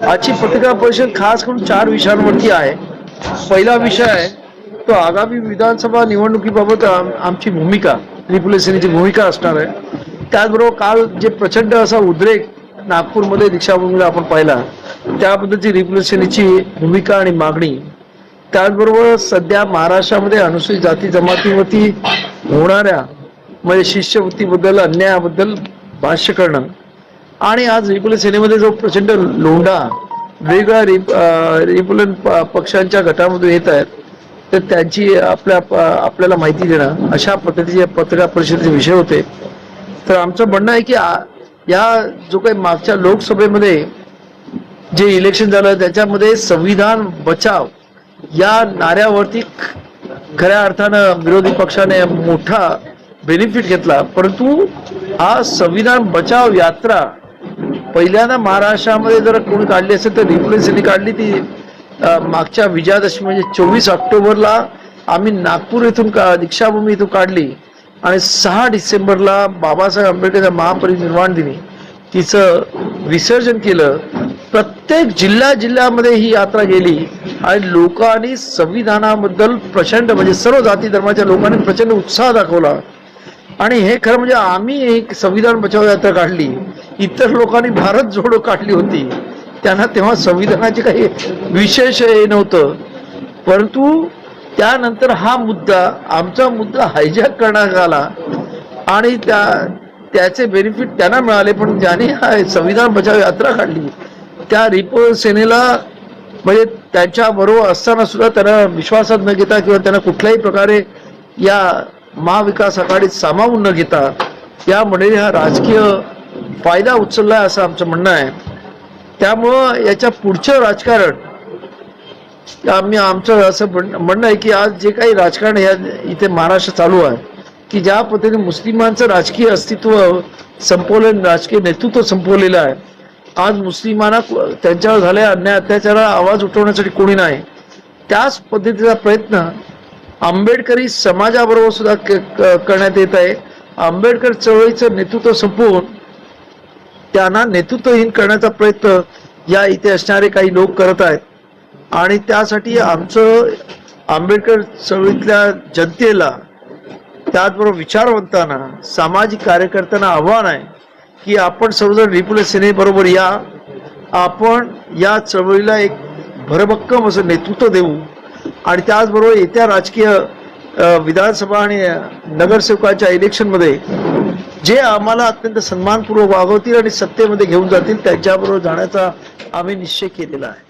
आजची पत्रकार परिषद खास करून चार विषयांवरती आहे. पहिला विषय आहे तो आगामी विधानसभा निवडणुकीबाबत आमची भूमिका त्रिपुल सेनेची भूमिका असणार आहे. त्याचबरोबर काल जे प्रचंड असा उद्रेक नागपूरमध्ये दीक्षाभूमीला आपण पाहिला त्याबद्दलची रिपुल सेनेची भूमिका आणि मागणी. त्याचबरोबर सध्या महाराष्ट्रामध्ये अनुसूचित जाती जमातीवरती होणाऱ्या म्हणजे शिष्यवृत्तीबद्दल अन्यायाबद्दल भाष्य करणं. आणि आज रिपब्लिक सेनेमध्ये जो प्रचंड लोंढा वेगवेगळ्या रिप रिपब्लिकन प- पक्षांच्या गटामधून येत आहेत तर त्यांची आपल्या आपल्याला माहिती देणं अशा पद्धतीचे पत्रकार परिषदेचे विषय होते. तर आमचं म्हणणं आहे की या जो काही मागच्या लोकसभेमध्ये जे इलेक्शन झालं त्याच्यामध्ये संविधान बचाव या नाऱ्यावरती खऱ्या अर्थानं विरोधी पक्षाने मोठा बेनिफिट घेतला. परंतु हा संविधान बचाव यात्रा पहिल्यांदा महाराष्ट्रामध्ये जर कोणी काढली असेल तर रिप्रेझेंटनी काढली ती मागच्या विजयादशमी म्हणजे चोवीस ऑक्टोबरला आम्ही नागपूर इथून का दीक्षाभूमी इथून काढली आणि सहा डिसेंबरला बाबासाहेब आंबेडकर महापरिनिर्वाण दिनी तिचं विसर्जन केलं. प्रत्येक जिल्ह्या जिल्ह्यामध्ये ही यात्रा गेली आणि लोकांनी संविधानाबद्दल प्रचंड म्हणजे सर्व जाती धर्माच्या लोकांनी प्रचंड उत्साह दाखवला. आणि हे खरं म्हणजे आम्ही एक संविधान बचाव यात्रा काढली. इतर लोकांनी भारत जोडो काढली होती. त्यांना तेव्हा संविधानाचे काही विशेष हे नव्हतं. परंतु त्यानंतर हा मुद्दा आमचा मुद्दा हायजॅक करण्यात आला. आणि त्या त्याचे बेनिफिट त्यांना मिळाले पण ज्याने हा संविधान बचाव यात्रा काढली. त्या रिपो सेनेला म्हणजे त्यांच्याबरोबर असताना सुद्धा त्यांना विश्वासात न घेता किंवा त्यांना कुठल्याही प्रकारे या महाविकास आघाडीत सामावून न घेता त्यामुळे हा राजकीय फायदा उचलला असं आमचं म्हणणं आहे. त्यामुळं याच्या पुढचं राजकारण आम्ही आमचं असं म्हण- म्हणणं आहे की आज जे काही राजकारण या इथे महाराष्ट्र चालू आहे की ज्या पद्धतीने मुस्लिमांचं राजकीय अस्तित्व संपवलं राजकीय नेतृत्व संपवलेलं आहे. आज मुस्लिमांना त्यांच्यावर झालेल्या अन्याय अत्याचाराला आवाज उठवण्यासाठी कोणी नाही. त्याच पद्धतीचा प्रयत्न आंबेडकरी समाजाबरोबर सुद्धा क- क- करण्यात येत आहे. आंबेडकर चळवळीचं नेतृत्व संपवून त्यांना नेतृत्वहीन करण्याचा प्रयत्न या इथे असणारे काही लोक करत आहेत. आणि त्यासाठी आमचं आंबेडकर चळवळीतल्या जनतेला त्याचबरोबर विचारवंतांना सामाजिक कार्यकर्त्यांना आव्हान आहे की आपण सर्वजण रिपुल सेनेबरोबर या. आपण या चळवळीला एक भरभक्कम असं नेतृत्व देऊ. आणि त्याचबरोबर येत्या राजकीय विधानसभा आणि नगरसेवकाच्या इलेक्शनमध्ये जे आम्हाला अत्यंत सन्मानपूर्वक वागवतील आणि सत्तेमध्ये घेऊन जातील त्यांच्याबरोबर जाण्याचा आम्ही निश्चय केलेला आहे.